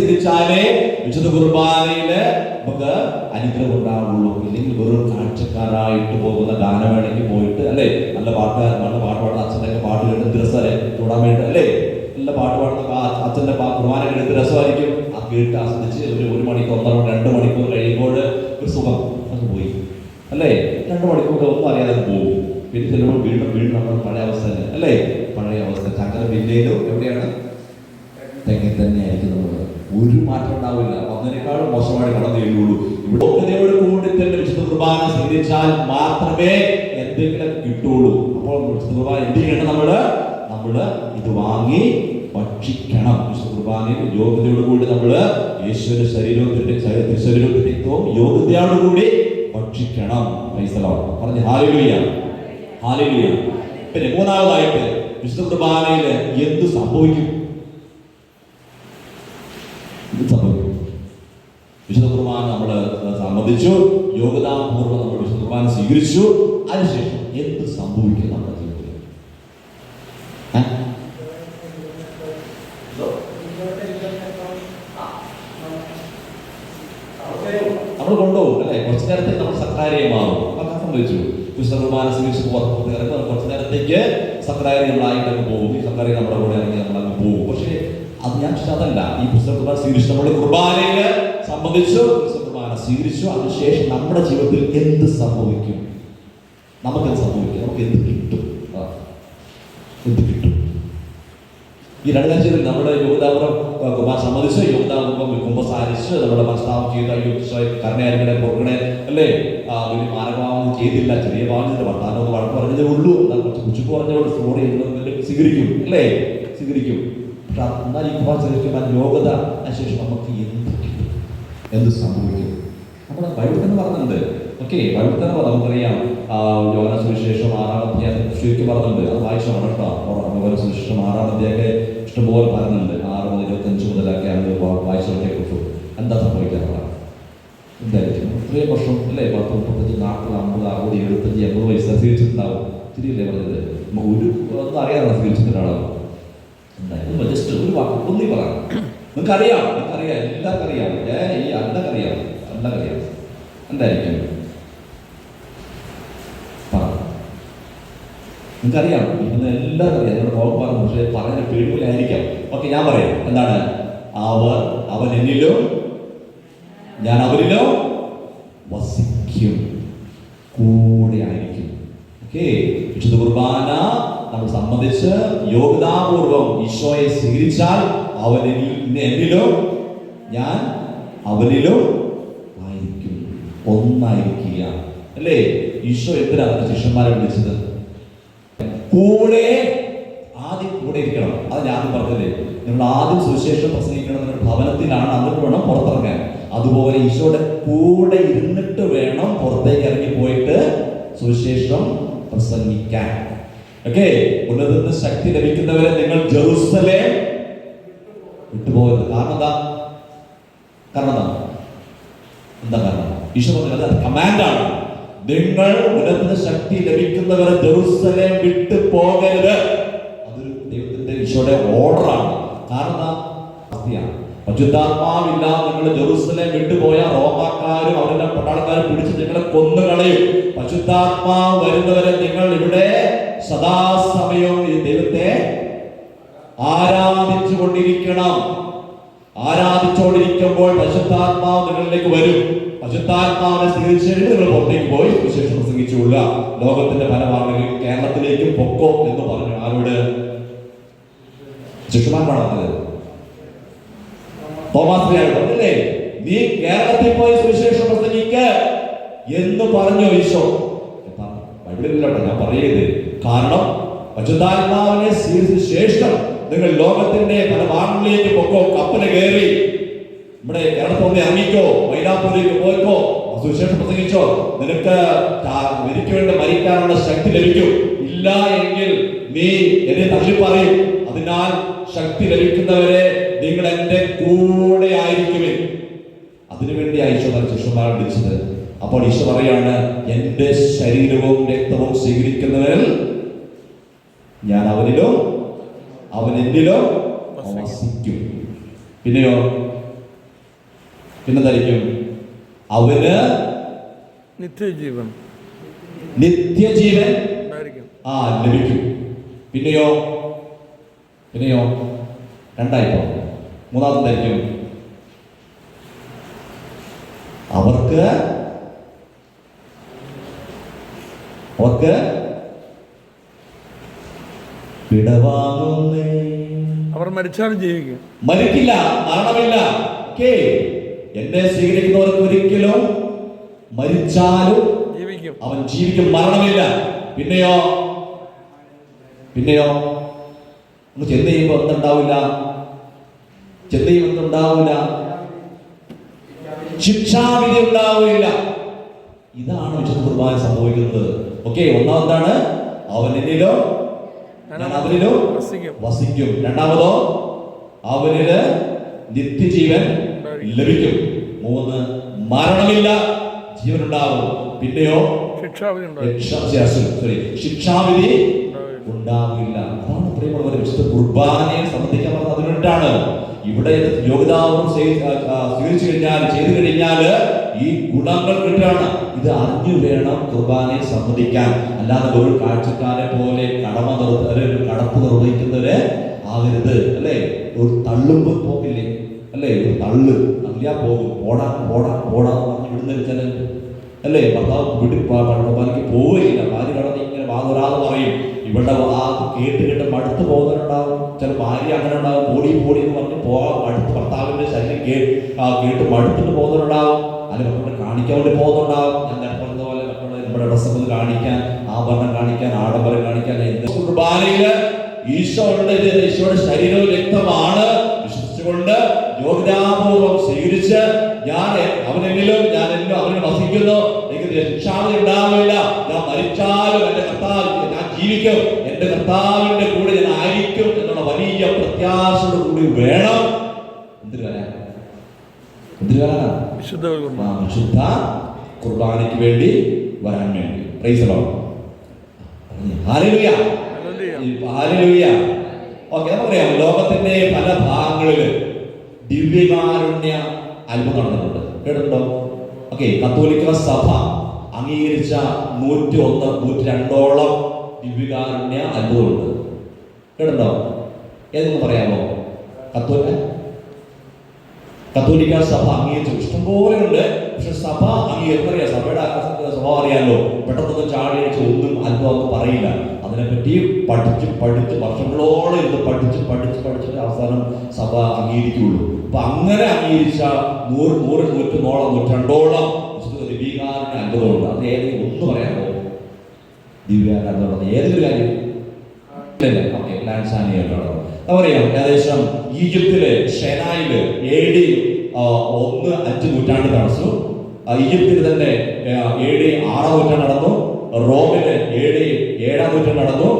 സ്വീകരിച്ചാലേ വിശുദ്ധ കുർബാനയിൽ നമുക്ക് അനുഗ്രഹം ഉണ്ടാവുള്ളൂ ഇല്ലെങ്കിൽ വെറും കാഴ്ചക്കാരായിട്ട് പോകുന്ന ഗാനമേളയ്ക്ക് പോയിട്ട് അല്ലേ? നല്ല പാട്ട് നല്ല പാട്ട് പാടുന്ന അച്ഛന്റെ പാട്ട് കേട്ട് രസമല്ലേ? തൊടാൻ വേണ്ടി അല്ലേ? നല്ല പാട്ട് പാടുന്ന അച്ഛന്റെ കുർബാന കേട്ട് രസമായിരിക്കും? ആ കേട്ട് ആസ്വദിച്ച് ഒരു ഒരു മണിക്കൂർ ഒന്നര രണ്ട് മണിക്കൂർ കഴിയുമ്പോൾ ഒരു സുഖം അങ്ങ് പോയി. അല്ലേ? രണ്ട് മണിക്കൂർ ഒന്നും അറിയാതെ പോകും. പിന്നെ ചിലപ്പോൾ വീണ്ടും വീണ്ടും നമ്മൾ പഴയ അവസ്ഥ അല്ലേ? പഴയ അവസ്ഥ. ചക്കര വില്ലയിലും എവിടെയാണ് തെങ്ങിൽ തന്നെ ആയിരിക്കും നമ്മൾ ഒരു മാറ്റം ഉണ്ടാവില്ല ഒന്നിനേക്കാളും മോശമായി കടന്നു ചെല്ലുള്ളൂ ഇവിടെ ഒന്നിനോട് കൂടി തന്നെ വിശുദ്ധ കുർബാന സ്വീകരിച്ചാൽ മാത്രമേ എന്തെങ്കിലും കിട്ടുള്ളൂ. അപ്പോൾ വിശുദ്ധ കുർബാന എന്ത് ചെയ്യണം നമ്മൾ? നമ്മൾ ഇത് വാങ്ങി ഭക്ഷിക്കണം. വിശുദ്ധ കുർബാനയിൽ യോഗ്യതയോട് കൂടി നമ്മൾ യേശുവിന്റെ ശരീരത്തിന്റെ ശരീരവും രക്തവും യോഗ്യതയോട് കൂടി ഭക്ഷിക്കണം. പൈസലോ പറഞ്ഞ് ഹാലലുയ ഹാലലുയ പിന്നെ മൂന്നാമതായിട്ട് വിശുദ്ധ കുർബാനയിൽ എന്ത് സംഭവിക്കും ഇത് സംഭവിക്കും വിശുദ്ധ കുർബാന നമ്മൾ സമ്മതിച്ചു യോഗ്യതാപൂർവം നമ്മൾ വിശുദ്ധ സ്വീകരിച്ചു. അതിനുശേഷം എന്ത് സംഭവിക്കും നമ്മുടെ ജീവിതത്തിൽ? നമ്മൾ കൊണ്ടുപോകും അല്ലേ? കുറച്ച് നമ്മൾ സക്രാരിയെ മാറും അതൊക്കെ സംഭവിച്ചു. കുർബാന സ്വീകരിച്ച് പുറത്ത് ഇറങ്ങും. കുറച്ച് നേരത്തേക്ക് സക്കാരി നമ്മളായിട്ട് പോകും. ഈ സക്കാരി നമ്മുടെ കൂടെ ഇറങ്ങി നമ്മളങ്ങ് പോകും. പക്ഷേ അത് ഞാൻ അതല്ല ഈ പുസ്തക കുർബാന നമ്മുടെ കുർബാനയിൽ സംബന്ധിച്ചു സ്വീകരിച്ചു അതിനുശേഷം നമ്മുടെ ജീവിതത്തിൽ എന്ത് സംഭവിക്കും? നമുക്കെന്ത് സംഭവിക്കും? നമുക്ക് എന്ത് കിട്ടും? എന്ത് കിട്ടും? ഈ രണ്ട് കാര്യത്തിൽ നമ്മുടെ യോഗ്യതാപുരം കുമാർ സമ്മതിച്ച്. യോഗതാപുരം കുമ്പസാരിച്ച് നമ്മുടെ മനസ്താപം ചെയ്ത കരുണയാരികളെ പൊറുകണെ അല്ലേ? വലിയ മാനഭാവം ചെയ്തില്ല. ചെറിയ ഭാവത്തിന്റെ വർത്താനം ഒന്ന് വഴക്ക് പറഞ്ഞതേ ഉള്ളൂ. എന്നാൽ കുറച്ച് കുച്ചുക്ക് പറഞ്ഞോട് സ്റ്റോറി സ്വീകരിക്കും അല്ലേ? സ്വീകരിക്കും. പക്ഷെ എന്നാൽ ഈ കുമാർ സ്വീകരിക്കുമ്പോൾ യോഗ്യത അതിനുശേഷം നമുക്ക് എന്ത് കിട്ടും? എന്ത് സംഭവിക്കും? നമ്മുടെ ബൈബിൾ എന്ന് പറഞ്ഞിട്ടുണ്ട്. ഓക്കെ ബൈബിൾ തന്നെ പറഞ്ഞു നമുക്കറിയാം. യോഗന സുവിശേഷം ആറാം അധ്യായം ശരിക്കും പറഞ്ഞിട്ടുണ്ട്. അത് വായിച്ചാണ് കേട്ടോ. യോഗന സുവിശേഷം ആറാം അധ്യായമൊക്കെ ഇഷ്ടംപോലെ പറയുന്നുണ്ട് ആറ് മുതൽ ഇരുപത്തഞ്ച് മുതലൊക്കെ ആണ് വായിച്ചവരെ കുറിച്ചു എന്താ സംഭവിക്കാറുള്ള എന്തായിരിക്കും? ഇത്രയും വർഷം അല്ലേ? പത്ത് മുപ്പത്തഞ്ച് നാൽപ്പത് അമ്പത് അറുപത് എഴുപത്തഞ്ച് എൺപത് വയസ്സ് സ്വീകരിച്ചിട്ടുണ്ടാവും തിരിയല്ലേ പറഞ്ഞത്? നമുക്ക് ഒരു ഒന്നും അറിയാതെ സ്വീകരിച്ചിട്ടുണ്ടാവും എന്തായാലും ജസ്റ്റ് ഒരു വാക്ക് ഒന്നീ പറയാം നിങ്ങൾക്കറിയാം നിങ്ങൾക്കറിയാം. എല്ലാവർക്കും അറിയാം ഏ ഈ എല്ലാവർക്കും അറിയാം എല്ലാവർക്കും അറിയാം പറ. നിങ്ങൾക്കറിയാം ഇന്ന് എല്ലാം അറിയാം നമ്മുടെ പറഞ്ഞു പക്ഷേ പറയുന്ന പേടിപോലായിരിക്കാം ഓക്കെ ഞാൻ പറയാം. എന്താണ്? അവർ അവൻ എന്നിലോ ഞാൻ അവരിലോ വസിക്കും. കൂടെ ആയിരിക്കും. ഓക്കെ വിശുദ്ധ കുർബാന നമ്മൾ സംബന്ധിച്ച് യോഗ്യതാപൂർവം ഈശോയെ സ്വീകരിച്ചാൽ അവൻ എന്നിലോ ഞാൻ ആയിരിക്കും ഒന്നായിരിക്കുക അല്ലേ? ഈശോ എന്തിനാണ് ശിഷ്യന്മാരെ വിളിച്ചത്? കൂടെ ആദ്യം കൂടെ ഇരിക്കണം. അത് ഞാൻ പറഞ്ഞില്ലേ? നിങ്ങൾ ആദ്യം സുവിശേഷം പ്രസംഗിക്കണം എന്നൊരു ഭവനത്തിലാണ് എന്നിട്ട് വേണം പുറത്തിറങ്ങാൻ. അതുപോലെ ഈശോയുടെ കൂടെ ഇരുന്നിട്ട് വേണം പുറത്തേക്ക് ഇറങ്ങി പോയിട്ട് സുവിശേഷം പ്രസംഗിക്കാൻ. ഓക്കെ? ഉന്നതത്തിന് ശക്തി ലഭിക്കുന്നവരെ നിങ്ങൾ ജെറുസലേ വിട്ടുപോകരുത്. കാരണം എന്താ? കാരണം എന്താ? എന്താ കാരണം? ഈശോ പറഞ്ഞത് കമാൻഡാണ്. നിങ്ങൾ ഉന്നതത്തിന് ശക്തി ലഭിക്കുന്നവരെ ജെറുസലേം വിട്ടു പോകരുത്. അതൊരു ദൈവത്തിന്റെ ഈശോയുടെ ഓർഡറാണ്. കാരണം അവസ്ഥയാണ് പരിശുദ്ധാത്മാവില്ലാതെ നിങ്ങൾ ജെറുസലേം വിട്ടുപോയ റോമാക്കാരും അവരുടെ പട്ടാളക്കാരും പിടിച്ച് നിങ്ങളെ കൊന്നുകളയും പരിശുദ്ധാത്മാവ് വരുന്നവരെ നിങ്ങൾ ഇവിടെ സദാസമയവും ഈ ദൈവത്തെ ആരാധിച്ചു കൊണ്ടിരിക്കണം ആരാധിച്ചുകൊണ്ടിരിക്കുമ്പോൾ പരിശുദ്ധാത്മാവ് നിങ്ങളിലേക്ക് വരും. പരിശുദ്ധാത്മാവിനെ സ്വീകരിച്ചിട്ട് നിങ്ങൾ പുറത്തേക്ക് പോയി. വിശേഷം പ്രസംഗിച്ചുകൊള്ളുക. ലോകത്തിന്റെ പല ഭാഗങ്ങളിൽ കേരളത്തിലേക്കും പൊക്കോ എന്ന് പറഞ്ഞു. ആരോട്? പറഞ്ഞില്ലേ നീ കേരളത്തിൽ പോയി സുവിശേഷം പ്രസംഗിക്ക എന്ന് പറഞ്ഞു ഈശോ? ബൈബിളിലല്ലോ ഞാൻ പറയരുത്. കാരണം പരിശുദ്ധാത്മാവിനെ സ്വീകരിച്ച ശേഷം നിങ്ങൾ ലോകത്തിന്റെ പല ഭാഗങ്ങളിലേക്ക് പൊക്കോ കപ്പൽ കയറി ഇവിടെ കേരളത്തോടെ ഇറങ്ങിക്കോ മൈലാപ്പൂരിലേക്ക് പോയിക്കോ. സുവിശേഷം പ്രസംഗിച്ചോ. നിനക്ക് എനിക്ക് വേണ്ടി മരിക്കാനുള്ള ശക്തി ലഭിക്കും. ഇല്ല എങ്കിൽ നീ എന്നെ തള്ളി പറയും അതിനാൽ ശക്തി ലഭിക്കുന്നവരെ നിങ്ങൾ എന്റെ കൂടെ ആയിരിക്കുമേ അതിനുവേണ്ടി ഈശോ ശിഷ്യന്മാരെ വിളിച്ചത്. അപ്പോൾ ഈശോ പറയാണ് എന്റെ ശരീരവും രക്തവും സ്വീകരിക്കുന്നവരിൽ ഞാൻ അവനിലോ അവൻ എന്നിലോ വസിക്കും. പിന്നെയോ പിന്നെന്തായിരിക്കും? അവന് നിത്യജീവൻ. നിത്യജീവൻ ഉണ്ടായിരിക്കും. ആ ലഭിക്കും. പിന്നെയോ? പിന്നെയോ? രണ്ടായിപ്പോ. മൂന്നാമത്തെ മൂന്നാമതായിരിക്കും അവർക്ക് അവർക്ക് അവർ മരിച്ചാലും ജീവിക്കും. മരിക്കില്ല മരണമില്ല. ഓക്കേ എന്നെ സ്വീകരിക്കുന്നവർക്ക് ഒരിക്കലും മരിച്ചാലും ജീവിക്കും. അവൻ ജീവിക്കും മരണമില്ല. പിന്നെയോ? പിന്നെയോ? ഒന്ന് ചെന്ന് ചെയ്യുമ്പോ എന്തുണ്ടാവില്ല? ചെന്ന് ചെയ്യുമ്പോ എന്തുണ്ടാവില്ല? ശിക്ഷാവിധി ഉണ്ടാവില്ല. ഇതാണ് വിശുദ്ധ കുർബാന സംഭവിക്കുന്നത്. ഓക്കെ ഒന്നാമതാണ് അവൻ എന്നിലോ അവനിലോ വസിക്കും. രണ്ടാമതോ? അവനിൽ നിത്യജീവൻ ലഭിക്കും. മൂന്ന് മരണമില്ല. ജീവനുണ്ടാവും. പിന്നെയോ? ശിക്ഷാവിധി. ഉണ്ടാവില്ല. അതാണ് പ്രിയമുള്ളവരെ വിശുദ്ധ കുർബാനയെ സംബന്ധിക്കാൻ പറഞ്ഞത്. അതിനുവേണ്ടിയാണ് ഇവിടെ യോഗിതാവും സ്വീകരിച്ചു കഴിഞ്ഞാൽ ചെയ്തു കഴിഞ്ഞാൽ ഈ ഗുണങ്ങൾ കിട്ടുകയാണ്. ഇത് അറിഞ്ഞു വേണം കുർബാനയെ സംബന്ധിക്കാൻ. അല്ലാതെ ഒരു കാഴ്ചക്കാരെ പോലെ കടമ നിർ- ഒരു കടപ്പ് നിർവഹിക്കുന്നവര് ആകരുത്. അല്ലേ? ഒരു തള്ളുമ്പോൾ പോകില്ലേ അല്ലേ? ഒരു തള്ളു. തള്ളിയാ പോകും. പോടാ പോടാ പോടാ പറഞ്ഞ് വിടുന്ന ചില അല്ലേ? ഭർത്താവ് വീട്ടിൽ കുർബാനയ്ക്ക് പോവുകയില്ല. ഭാര്യ കടന്ന് ഇങ്ങനെ വാതുരാതെ പറയും. ഇവിടെ ആ കേട്ട് കേട്ട് മടുത്ത് പോകുന്നവരുണ്ടാവും. ചില ഭാര്യ അങ്ങനെ ഉണ്ടാവും. പോടി പോടി എന്ന് പറഞ്ഞ് പോകാൻ മടുത്ത് ഭർത്താവിന്റെ ശരീരം കേ ആ, കേട്ട് മടുത്തിട്ട് പോകുന്നവരുണ്ടാവും. അല്ലെ മക്കളെ കാണിക്കാൻ വേണ്ടി പോകുന്നുണ്ടാവും ഞാൻ നേരത്തെ പറഞ്ഞ പോലെ മക്കളെ നമ്മുടെ ഡ്രസ്സൊക്കെ ഒന്ന് കാണിക്കാൻ ആഭരണം കാണിക്കാൻ ആഡംബരം കാണിക്കാൻ എന്ത് കുർബാനയിൽ ഈശോ ഉണ്ട് ഇത് ഈശോയുടെ ശരീരവും രക്തമാണ്. വിശ്വസിച്ചുകൊണ്ട് യോഗ്യതാപൂർവം സ്വീകരിച്ച് ഞാൻ അവനെങ്കിലും ഞാൻ എന്നിലും അവന് വസിക്കുന്നു. എനിക്ക് രക്ഷാമതി ഉണ്ടാവില്ല ഞാൻ മരിച്ചാലും എന്റെ കർത്താവ് ഞാൻ ജീവിക്കും. എന്റെ കർത്താവിന്റെ കൂടെ ഞാൻ ആയിരിക്കും എന്നുള്ള വലിയ പ്രത്യാശയുടെ കൂടി വേണം. എന്തിനു വരാൻ? എന്തിനു വരാനാണ് വിശുദ്ധ കുർബാനയ്ക്ക് വേണ്ടി വരാൻ വേണ്ടി. Price hallelujah. ഹല്ലേലൂയ. ഓക്കെ നമുക്കറിയാം ലോകത്തിന്റെ പല ഭാഗങ്ങളിൽ ദിവ്യകാരുണ്യ അത്ഭുതം നടന്നിട്ടുണ്ട് കേട്ടിട്ടുണ്ടോ? ഓക്കെ കത്തോലിക്ക സഭ അംഗീകരിച്ച നൂറ്റി ഒന്ന് നൂറ്റി രണ്ടോളം ദിവ്യകാരുണ്യ അത്ഭുതമുണ്ട് കേട്ടിട്ടുണ്ടോ? ഏതെന്ന് പറയാമോ? കത്തോലിക്ക കത്തോലിക്ക സഭ അംഗീകരിച്ചു. ഇഷ്ടംപോലെ ഉണ്ട്. പക്ഷെ സഭ അംഗീകരിക്കും അറിയാം സഭയുടെ സഭ അറിയാമല്ലോ പെട്ടെന്നൊന്നും ചാടി ഒന്നും പറയില്ല. അതിനെപ്പറ്റി പഠിച്ച് പഠിച്ച് വർഷങ്ങളോളം ഇരുന്ന് പഠിച്ച് പഠിച്ച് പഠിച്ചിട്ട് അവസാനം സഭ അംഗീകരിക്കുള്ളൂ അപ്പൊ അങ്ങനെ അംഗീകരിച്ച നൂറ് നൂറ് നൂറ്റൊന്നോളം നൂറ്റണ്ടോളം ദിവ്യകാരന്റെ അത്ഭുതമുണ്ട് അത് ഏതെങ്കിലും ഒന്ന് പറയാമോ ദിവ്യകാരൻ ഏതൊരു കാര്യം? ഓക്കെ ലാൻസാനിയാണ് നമുക്കറിയാം ഏകദേശം ഈജിപ്തിലെ ഷെനായിൽ എ ഡി ഒന്ന് അഞ്ച് നൂറ്റാണ്ട് നടന്നു ഈജിപ്തിൽ തന്നെ എ ഡി ആറാം നൂറ്റാണ്ട് നടന്നു. റോമിൽ ഏഴ് ഏഴാം നൂറ്റാണ്ട് നടന്നു.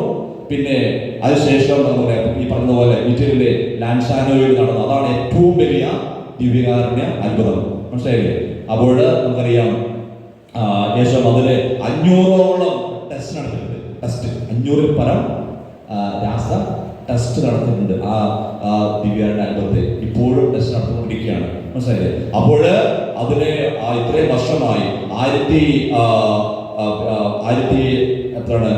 പിന്നെ അതിനുശേഷം നമ്മുടെ ഈ പറഞ്ഞതുപോലെ ഇറ്റലിയിലെ ലാൻസാനോയിൽ നടന്നു. അതാണ് ഏറ്റവും വലിയ ദിവ്യകാരുണ്യ അത്ഭുതം. മനസ്സിലായില്ലേ? അപ്പോൾ നമുക്കറിയാം ശേഷം അതിൽ അഞ്ഞൂറോളം ടെസ്റ്റ് നടത്തിയിട്ടുണ്ട്. ടെസ്റ്റ് അഞ്ഞൂറിൽ പരം രാസ ടെസ്റ്റ് നടത്തിയിട്ടുണ്ട് ആ ആ അത്ഭുതത്തെ. ഇപ്പോഴും ടെസ്റ്റ് നടത്തിക്കൊണ്ടിരിക്കുകയാണ്. മനസ്സിലായില്ലേ? അപ്പോൾ അതിന് ഇത്രയും വർഷമായി ആയിരത്തി ആയിരത്തി എത്രയാണ്?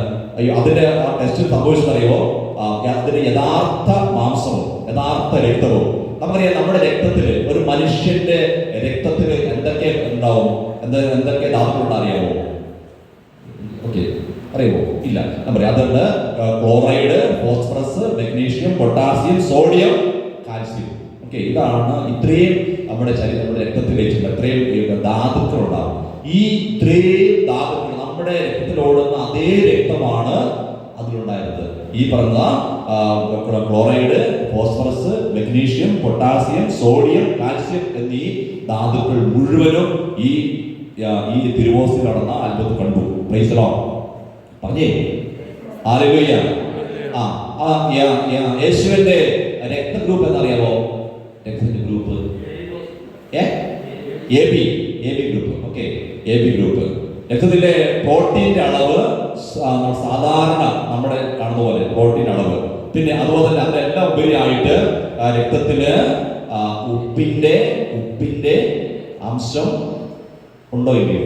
അതിന്റെ ആ ടെസ്റ്റ് സംഭവിച്ചതറിയോ അതിന്റെ യഥാർത്ഥ മാംസവും യഥാർത്ഥ രക്തവും. നമുക്കറിയാം നമ്മുടെ രക്തത്തിൽ ഒരു മനുഷ്യന്റെ രക്തത്തിൽ എന്തൊക്കെ ഉണ്ടാവും? എന്ത് എന്തൊക്കെ ധാതുക്കളുണ്ട് അറിയാമോ? ഓക്കെ അറിയുമോ? ഇല്ല. നമ്മുടെ അതുണ്ട് chloride phosphorus magnesium potassium sodium calcium. Okay ഇതാണ് ഇത്രയും നമ്മുടെ ശരീരം നമ്മുടെ രക്തത്തിൽ ഇത്രയും അത്രയും ധാതുക്കൾ ഉണ്ടാവും ഈ ഇത്രയും ധാതുക്കൾ നമ്മുടെ രക്തത്തിലോടുന്ന അതേ രക്തമാണ് അതിലുണ്ടായിരുന്നത്. ഈ പറഞ്ഞ chloride phosphorus magnesium potassium sodium calcium എന്നീ ധാതുക്കൾ മുഴുവനും ഈ ഈ തിരുവോസിൽ നടന്ന അത്ഭുതം കണ്ടു. പ്രൈസലോ പറഞ്ഞേ? ആരോഗ്യ ആ യേശുവിന്റെ രക്ത ഗ്രൂപ്പ് എന്നറിയാമോ രക്തത്തിന്റെ ഗ്രൂപ്പ്. ഏ? A B A B group okay A B group രക്തത്തിലെ പ്രോട്ടീന്റെ അളവ് സാധാരണ നമ്മുടെ കാണുന്ന പോലെ പ്രോട്ടീൻ അളവ്. പിന്നെ അതുപോലെ തന്നെ അതിനെല്ലാം ഉപരിയായിട്ട് രക്തത്തിൽ ഉപ്പിന്റെ ഉപ്പിന്റെ അംശം ഉണ്ടോ ഇല്ലയോ?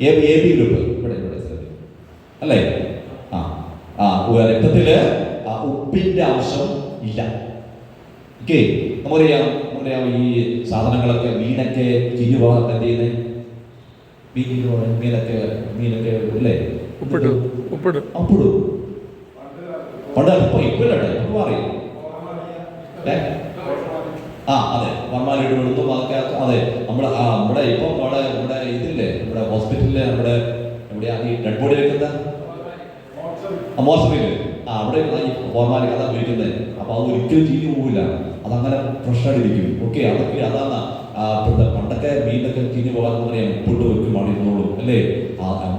എ ബി ഗ്രൂപ്പ് ഇവിടെ ഇവിടെ അല്ലേ? ആ ആ രക്തത്തിൽ ഉപ്പിന്റെ അംശം ഇല്ല. ഓക്കെ നമുക്കറിയാം. നമുക്കറിയാം ഈ സാധനങ്ങളൊക്കെ മീനൊക്കെ ചീഞ്ഞു പോകാൻ എന്ത് ചെയ്യുന്നത് മീൻ മീനൊക്കെ മീനൊക്കെ അല്ലേ ഉപ്പിട്ട് ഉപ്പിട്ട് അപ്പിടും പണ്ട് ഇപ്പൊ ഇപ്പില്ലട്ടെ മാറി ആ അതെ. വർമാലിയുടെ എടുത്തും അതൊക്കെ അതെ. നമ്മുടെ ആ നമ്മുടെ ഇപ്പം അവിടെ നമ്മുടെ ഇതില്ലേ നമ്മുടെ ഹോസ്പിറ്റലിൽ നമ്മുടെ എവിടെയാ ഈ ഡെഡ് ബോഡി വെക്കുന്ന? മോശമില്ലേ അവിടെ ഈ ഫോർമാലിറ്റി അതാ ഉപയോഗിക്കുന്നത് അപ്പൊ അത് ഒരിക്കലും ചീഞ്ഞു പോകില്ല അതങ്ങനെ ഫ്രഷായിട്ട് ഇരിക്കും ഓക്കെ അതൊക്കെ അതാണ് പണ്ടത്തെ മീനൊക്കെ ചീഞ്ഞു പോകാന്ന് പറയാം ഉപ്പിട്ട് വെക്കും അവിടെ ഇരുന്നോളൂ അല്ലേ?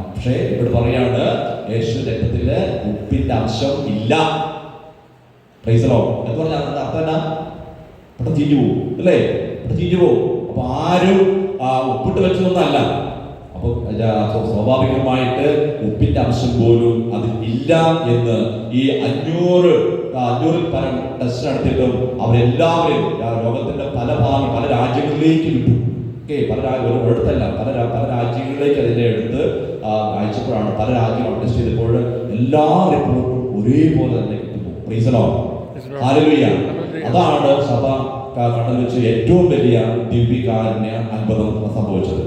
പക്ഷേ ഇവിടെ പറയാണ് യേശു രക്തത്തിൽ ഉപ്പിന്റെ അംശം ഇല്ല. പ്രൈസലോ എന്ന് പറഞ്ഞാൽ അതിന്റെ അർത്ഥം എന്നാ? പെട്ടെന്ന് ചീഞ്ഞു പോകും അല്ലേ? പെട്ടെന്ന് ചീഞ്ഞു പോകും അപ്പൊ ആരും ഉപ്പിട്ട് വെച്ചതൊന്നല്ല അപ്പൊ ഇത് സ്വ- സ്വാഭാവികമായിട്ട് ഉപ്പിന്റെ അംശം പോലും അതിൽ ഇല്ല എന്ന് ഈ അഞ്ഞൂറ് അഞ്ഞൂറിൽ പരം ടെസ്റ്റ് നടത്തിയിട്ടും അവരെല്ലാവരും ലോകത്തിന്റെ പല ഭാഗം പല രാജ്യങ്ങളിലേക്ക് വിട്ടു ഓക്കെ പല രാജ്യങ്ങളും എടുത്തല്ല ഒരിടത്തല്ല പല പല രാജ്യങ്ങളിലേക്ക് അതിനെ എടുത്ത് അയച്ചപ്പോഴാണ് പല രാജ്യങ്ങൾ ടെസ്റ്റ് ചെയ്തപ്പോൾ എല്ലാ റിപ്പോർട്ടും ഒരേപോലെ തന്നെ കിട്ടുന്നു. അതാണ് സഭ ക- വെച്ച് ഏറ്റവും വലിയ ദിവ്യകാരുണ്യ അത്ഭുതം സംഭവിച്ചത്.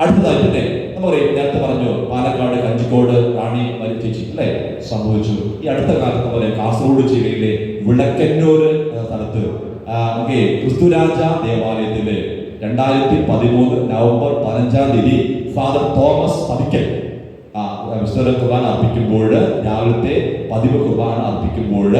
അടുത്തതായി പിന്നെ നമുക്കറിയാം നേരത്തെ പറഞ്ഞു പാലക്കാട് കഞ്ചിക്കോട് റാണി മരിച്ചേച്ചി അല്ലെ? സംഭവിച്ചു. ഈ അടുത്ത കാലത്ത് പോലെ കാസർഗോഡ് ജില്ലയിലെ വിളക്കന്നൂര് സ്ഥലത്ത് ക്രിസ്തുരാജ ദേവാലയത്തിലെ രണ്ടായിരത്തി പതിമൂന്ന് നവംബർ പതിനഞ്ചാം തീയതി ഫാദർ തോമസ് പതിക്കൽ കുർബാന അർപ്പിക്കുമ്പോൾ രാവിലത്തെ പതിവ് കുർബാന അർപ്പിക്കുമ്പോൾ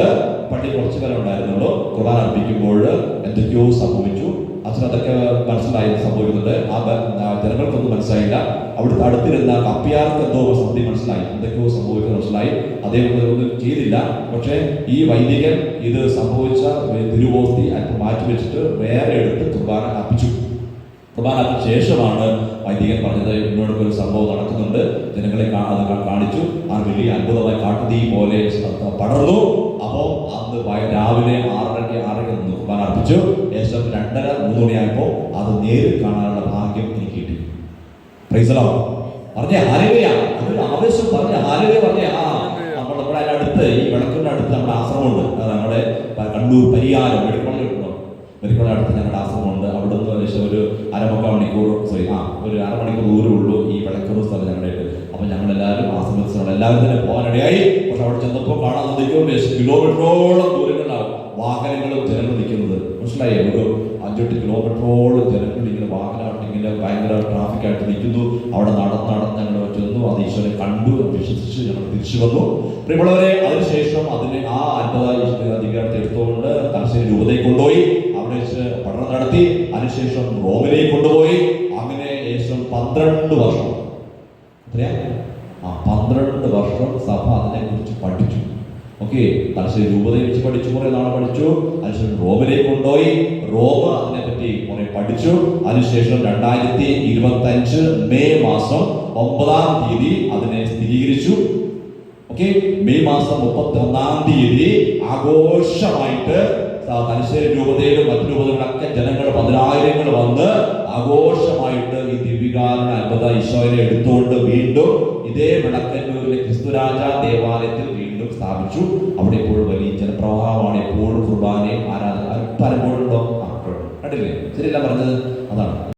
പണ്ടി കുറച്ച് കാലം ഉണ്ടായിരുന്നുള്ളൂ. കുർബാന അർപ്പിക്കുമ്പോൾ എന്തൊക്കെയോ സംഭവിച്ചു. അച്ഛൻ അതൊക്കെ മനസ്സിലായി സംഭവിക്കുന്നുണ്ട്. ആ ജനങ്ങൾക്കൊന്നും മനസ്സിലായില്ല. അവിടുത്തെ അടുത്തിരുന്ന കപ്പിയാർക്ക് എന്തോ സന്ധി മനസ്സിലായി. എന്തൊക്കെയോ സംഭവിക്കുന്നത് മനസ്സിലായി. അദ്ദേഹം ഒന്നും ചെയ്തില്ല. പക്ഷേ ഈ വൈദികൻ ഇത് സംഭവിച്ച തിരുവോസ്തി അല്പം മാറ്റി വെച്ചിട്ട് വേറെ എടുത്ത് കുർബാന അർപ്പിച്ചു. കുർബാനക്ക് ശേഷമാണ് വൈദികൻ പറഞ്ഞത് ഇന്നോടൊക്കെ ഒരു സംഭവം നടക്കുന്നുണ്ട്. ജനങ്ങളെ അത് കാണിച്ചു. ആ വലിയ അത്ഭുതമായി കാട്ടുതീ പോലെ പടർന്നു. അപ്പോൾ അന്ന് രാവിലെ ആറരയ്ക്ക് ആറരയ്ക്ക് നിന്ന് കുർബാന അർപ്പിച്ചു. ശേഷം രണ്ടര മൂന്ന് മണിയായപ്പോൾ അത് നേരിൽ കാണാനുള്ള ഭാഗ്യം എനിക്ക് കിട്ടി. പ്രൈസലോ പറഞ്ഞ ഹാലവിയ അതൊരു ആവേശം. പറഞ്ഞ ഹാലവിയ പറഞ്ഞ ആ നമ്മൾ നമ്മുടെ അതിനടുത്ത് ഈ വിളക്കിന്റെ അടുത്ത് നമ്മുടെ ആശ്രമമുണ്ട്. നമ്മുടെ Kannur Pariyaram medical college medical അടുത്ത് ഞങ്ങളുടെ ആശ്രമമുണ്ട്. അവിടെ നിന്ന് ഏകദേശം ഒരു അരമുക്കാൽ മണിക്കൂർ സോറി ആ ഒരു അരമണിക്കൂർ ദൂരം ഉള്ളൂ ഈ വിളക്കൂർ സ്ഥലം ഞങ്ങളുടെ അപ്പൊ ഞങ്ങൾ എല്ലാവരും സമയത്ത് എല്ലാവരും തന്നെ പോകാനിടയായി. പക്ഷെ അവിടെ ചെന്നപ്പോൾ കാണാൻ കിലോമീറ്ററോളം ദൂരങ്ങളിലാവും വാഹനങ്ങളും ജനങ്ങൾ നിൽക്കുന്നത്. മനസ്സിലായി? ഒരു അഞ്ചെട്ട് കിലോമീറ്ററോളം ജനങ്ങൾ ഇങ്ങനെ വാഹനമായിട്ട് ഇങ്ങനെ ഭയങ്കര ട്രാഫിക് ആയിട്ട് നിൽക്കുന്നു. അവിടെ നടന്ന് നടന്ന് ഞങ്ങൾ ചെന്നു. അത് ഈശ്വരനെ കണ്ടു വിശ്വസിച്ച് ഞങ്ങൾ തിരിച്ചു വന്നു. പ്രിയമുള്ളവരെ അതിനുശേഷം അതിനെ ആ അത്ഭുത അധികാരത്തെ എടുത്തുകൊണ്ട് തലശ്ശേരി രൂപതയിൽ കൊണ്ടുപോയി. അവിടെ വെച്ച് പഠനം നടത്തി. അതിനുശേഷം റോമിലേക്ക് കൊണ്ടുപോയി. അങ്ങനെ ഏകദേശം പന്ത്രണ്ട് വർഷം. ആ പന്ത്രണ്ട് വർഷം സഭ അതിനെക്കുറിച്ച് പഠിച്ചു. ഓക്കെ തലശ്ശേരി രൂപതയിൽ വെച്ച് പഠിച്ചു. കുറേ നാളെ പഠിച്ചു. അതിനുശേഷം റോമിലേക്ക് കൊണ്ടുപോയി. റോമ അതിനെപ്പറ്റി കുറെ പഠിച്ചു. അതിനുശേഷം രണ്ടായിരത്തി ഇരുപത്തി അഞ്ച് മെയ് മാസം ഒമ്പതാം തീയതി അതിനെ സ്ഥിരീകരിച്ചു. ഓക്കെ? മെയ് മാസം മുപ്പത്തി ഒന്നാം തീയതി ആഘോഷമായിട്ട് തലശ്ശേരി രൂപതയിലും മറ്റു രൂപതകളിലൊക്കെ ജനങ്ങൾ പതിനായിരങ്ങൾ വന്ന് ആഘോഷമായിട്ട് ഈ ദിവ്യകാരണ അത്ഭുത ഈശോയെ എടുത്തുകൊണ്ട് വീണ്ടും ഇതേ വിളക്കന്നൂരിലെ ക്രിസ്തുരാജ ദേവാലയത്തിൽ വീണ്ടും സ്ഥാപിച്ചു. അവിടെ ഇപ്പോഴും വലിയ ജനപ്രവാഹമാണ്. എപ്പോഴും കുർബാനയും ആരാധന പലപ്പോഴും ഉണ്ടോ? ആ ഇപ്പോഴും. കണ്ടില്ലേ? ശരിയല്ല പറഞ്ഞത്? അതാണ്.